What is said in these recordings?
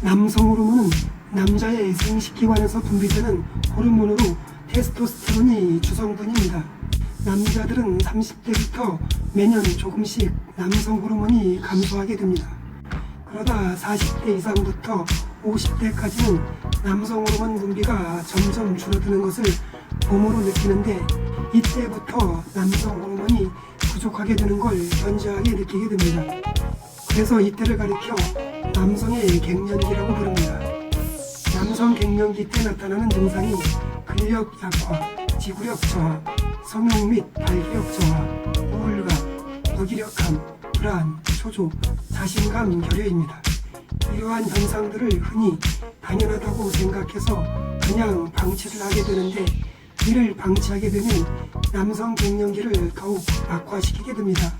남성 호르몬은 남자의 생식기관에서 분비되는 호르몬으로 테스토스테론이 주성분입니다. 남자들은 30대부터 매년 조금씩 남성 호르몬이 감소하게 됩니다. 그러다 40대 이상부터 50대까지는 남성 호르몬 분비가 점점 줄어드는 것을 몸으로 느끼는데 이때부터 남성 호르몬이 부족하게 되는 걸 현저하게 느끼게 됩니다. 그래서 이때를 가리켜 남성의 갱년기라고 부릅니다. 남성 갱년기 때 나타나는 증상이 근력 약화, 지구력 저하, 성욕 및 발기력 저하, 우울감, 무기력함, 불안, 초조, 자신감 결여입니다. 이러한 현상들을 흔히 당연하다고 생각해서 그냥 방치를 하게 되는데 이를 방치하게 되면 남성 갱년기를 더욱 악화시키게 됩니다.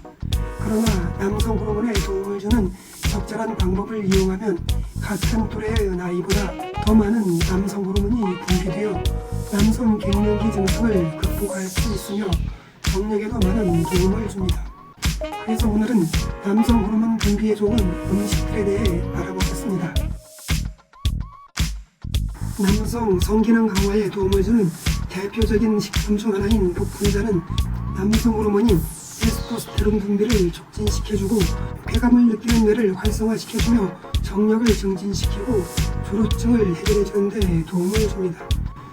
그러나 남성 호르몬에 도움을 주는 적절한 방법을 이용하면 같은 또래의 나이보다 더 많은 남성 호르몬이 분비되어 남성 갱년기 증상을 극복할 수 있으며 정력에도 많은 도움을 줍니다. 그래서 오늘은 남성 호르몬 분비에 좋은 음식들에 대해 알아보겠습니다. 남성 성기능 강화에 도움을 주는 대표적인 식품 중 하나인 복분자는 남성 호르몬인 테스토스테론 분비를 촉진시켜주고 쾌감을 느끼는 뇌를 활성화시켜주며 정력을 증진시키고 졸업증을 해결해주는 데 도움을 줍니다.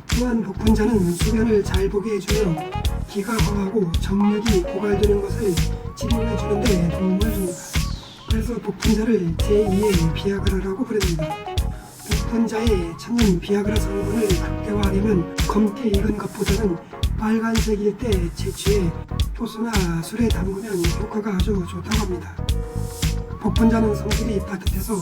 또한 복분자는 수면을 잘 보게 해주며 기가 허하고 정력이 고갈되는 것을 치료해주는 데 도움을 줍니다. 그래서 복분자를 제2의 비아그라라고 부릅니다. 복분자의 천연 비아그라 성분을 극대화하려면 검게 익은 것보다는 빨간색일 때 채취해 효소나 술에 담그면 효과가 아주 좋다고 합니다. 복분자는 성질이 따뜻해서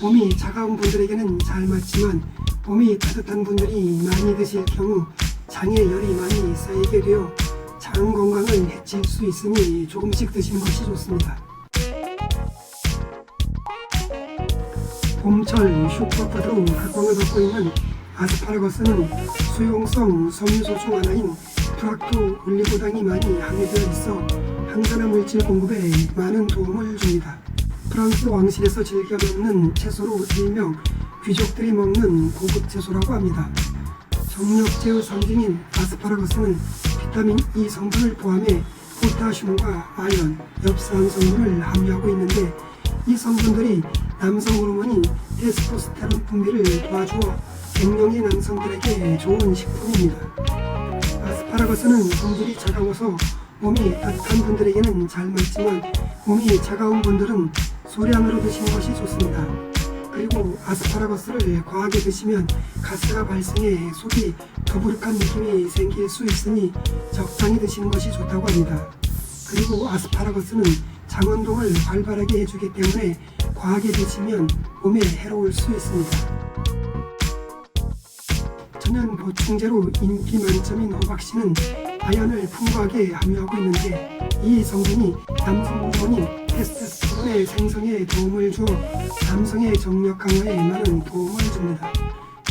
몸이 차가운 분들에게는 잘 맞지만 몸이 따뜻한 분들이 많이 드실 경우 장에 열이 많이 쌓이게 되어 장 건강을 해칠 수 있으니 조금씩 드시는 것이 좋습니다. 봄철 슈퍼푸드로 각광을 받고 있는 아스파라거스는 수용성 섬유소 중 하나인 프락토 올리고당이 많이 함유되어 있어 항산화 물질 공급에 많은 도움을 줍니다. 프랑스 왕실에서 즐겨 먹는 채소로 일명 귀족들이 먹는 고급 채소라고 합니다. 정력제의 상징인 아스파라거스는 비타민 E 성분을 포함해 포타슘과 아연, 엽산 성분을 함유하고 있는데 이 성분들이 남성 호르몬인 테스토스테론 분비를 도와주어 갱년기 남성들에게 좋은 식품입니다. 아스파라거스는 성질이 차가워서 몸이 따뜻한 분들에게는 잘 맞지만 몸이 차가운 분들은 소량으로 드시는 것이 좋습니다. 그리고 아스파라거스를 과하게 드시면 가스가 발생해 속이 더부룩한 느낌이 생길 수 있으니 적당히 드시는 것이 좋다고 합니다. 그리고 아스파라거스는 장운동을 활발하게 해주기 때문에 과하게 드시면 몸에 해로울 수 있습니다. 천연 보충제로 인기 만점인 호박씨는 아연을 풍부하게 함유하고 있는데 이 성분이 남성 호르몬인 테스토스테론의 생성에 도움을 주어 남성의 정력 강화에 많은 도움을 줍니다.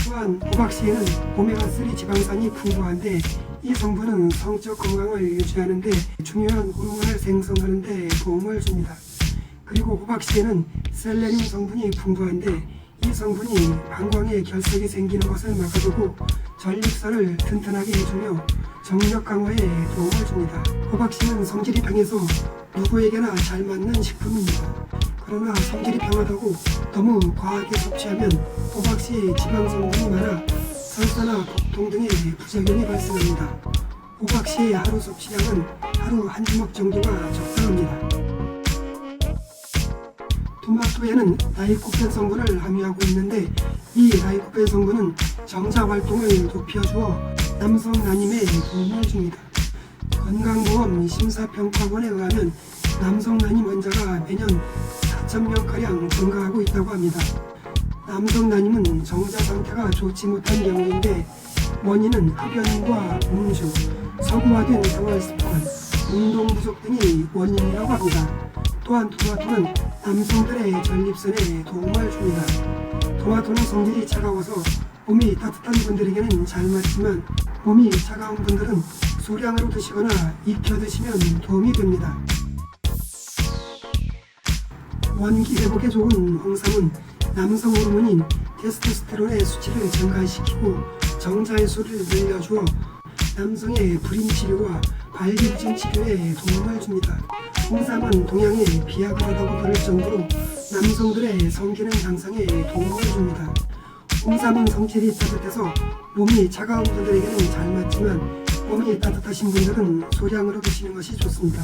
또한 호박씨에는 오메가3 지방산이 풍부한데 이 성분은 성적 건강을 유지하는 데 중요한 호르몬을 생성하는 데 도움을 줍니다. 그리고 호박씨에는 셀레늄 성분이 풍부한데 이 성분이 방광에 결석이 생기는 것을 막아주고 전립선을 튼튼하게 해주며 정력 강화에 도움을 줍니다. 호박씨는 성질이 강해서 누구에게나 잘 맞는 식품입니다. 그러나 성질이 강하다고 너무 과하게 섭취하면 호박씨에 지방 성분이 많아 설사나 복통 등의 부작용이 발생합니다. 호박씨의 하루 섭취량은 하루 한 주먹 정도가 적당합니다. 토마토에는 라이코펜 성분을 함유하고 있는데 이 라이코펜 성분은 정자 활동을 높여주어 남성 난임에 도움을 줍니다. 건강보험 심사평가원에 의하면 남성 난임 환자가 매년 4천명가량 증가하고 있다고 합니다. 남성 난임은 정자 상태가 좋지 못한 경우인데 원인은 흡연과 음주, 서구화된 생활 습관, 운동 부족 등이 원인이라고 합니다. 또한 토마토는 남성들의 전립선에 도움을 줍니다. 토마토는 성질이 차가워서 몸이 따뜻한 분들에게는 잘 맞지만 몸이 차가운 분들은 소량으로 드시거나 익혀 드시면 도움이 됩니다. 원기 회복에 좋은 홍삼은 남성 호르몬인 테스토스테론의 수치를 증가시키고 정자의 수를 늘려주어 남성의 불임 치료와 발기부진 치료에 도움을 줍니다. 홍삼은 동양의 비아그라라고 부를 정도로 남성들의 성기능 향상에 도움을 줍니다. 홍삼은 성질이 따뜻해서 몸이 차가운 분들에게는 잘 맞지만 몸이 따뜻하신 분들은 소량으로 드시는 것이 좋습니다.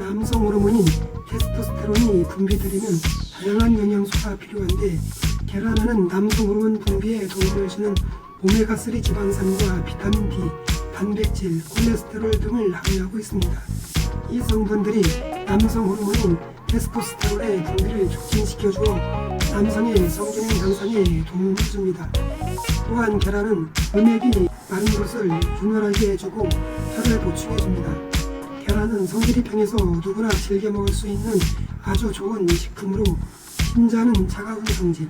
남성 호르몬인 테스토스테론이 분비되려면 다양한 영양소가 필요한데 계란에는 남성 호르몬 분비에 도움을 주는 오메가3 지방산과 비타민 D, 단백질, 콜레스테롤 등을 함유하고 있습니다. 이 성분들이 남성 호르몬인 테스토스테론의 분비를 촉진시켜주어 남성의 성기능 향상에 도움을 줍니다. 또한 계란은 음액이 마른 것을 균열하게 해주고 혈을 보충해줍니다. 계란은 성질이 평해서 누구나 즐겨 먹을 수 있는 아주 좋은 식품으로 흰자는 차가운 성질,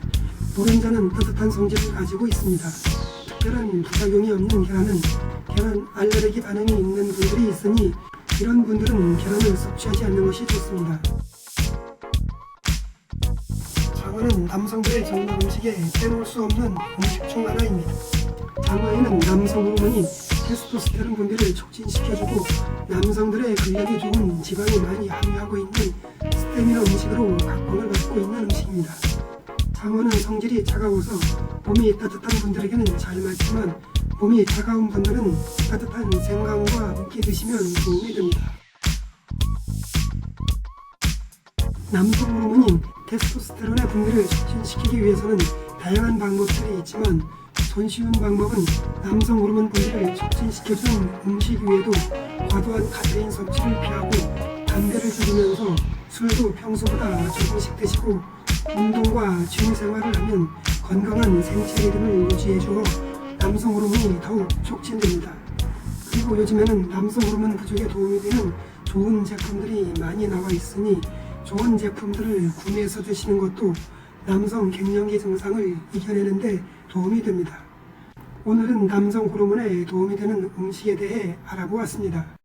노른자는 따뜻한 성질을 가지고 있습니다. 특별한 부작용이 없는 계란은 계란 알레르기 반응이 있는 분들이 있으니 이런 분들은 계란을 섭취하지 않는 것이 좋습니다. 장어는 남성들의 정말 음식에 빼놓을 수 없는 음식 중 하나입니다. 장어에는 남성 호르몬인 테스토스테론 분비를 촉진시켜주고 남성들의 근력이 좋은 지방이 많이 함유하고 있는 스테미너 음식으로 각광을 받고 있는 음식입니다. 장어는 성질이 차가워서 몸이 따뜻한 분들에게는 잘 맞지만 몸이 차가운 분들은 따뜻한 생강과 함께 드시면 도움이 됩니다. 남성 호르몬인 테스토스테론의 분비를 촉진시키기 위해서는 다양한 방법들이 있지만 손쉬운 방법은 남성 호르몬 분비를 촉진시켜주는 음식 외에도 과도한 카페인 섭취를 피하고 담배를 줄이면서 술도 평소보다 조금씩 드시고 운동과 취미 생활을 하면 건강한 생체 리듬을 유지해주어 남성 호르몬이 더욱 촉진됩니다. 그리고 요즘에는 남성 호르몬 부족에 도움이 되는 좋은 제품들이 많이 나와 있으니 좋은 제품들을 구매해서 드시는 것도 남성 갱년기 증상을 이겨내는데 도움이 됩니다. 오늘은 남성 호르몬에 도움이 되는 음식에 대해 알아보았습니다.